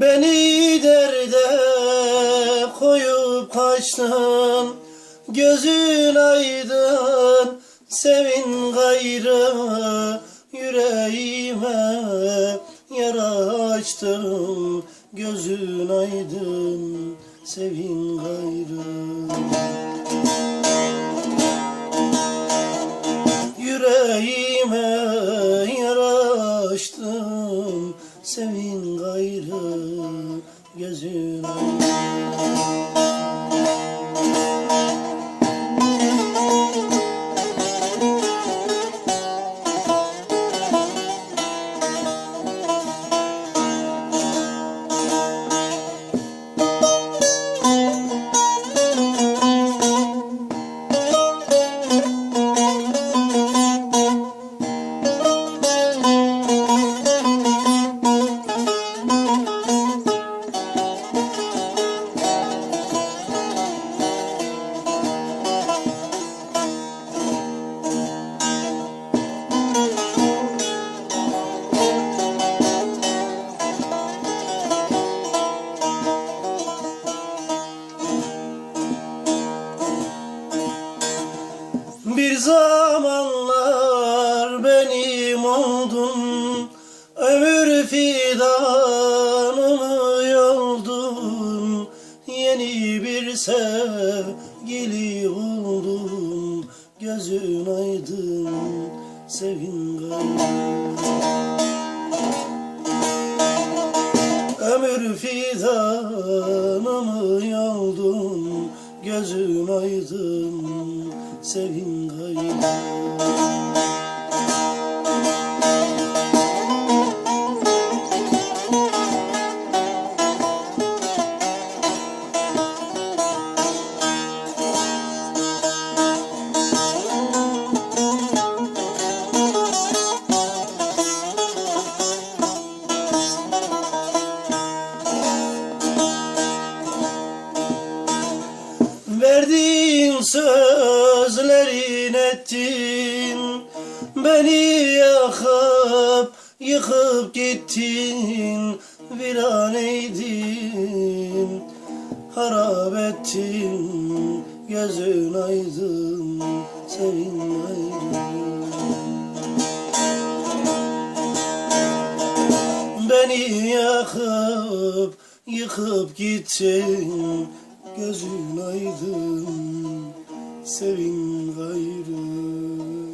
Beni derde koyup kaçtın Gözün aydın sevin gayrı Yüreğime yara açtım Gözün aydın sevin gayrı Yüreğime yara açtım sevin gayrı gözün zamanlar benim oldun Ömür fidanımı oldun Yeni bir sevgili oldum Gözün aydın sevin Ömür fidanımı yoldum Gözün aydın sevin gayrı ettin Beni yakıp yıkıp gittin. Viran eydin Harap ettin. Gözün aydın Sevin aydın. Beni yakıp yıkıp gittin. Gözün aydın Sevin gayrı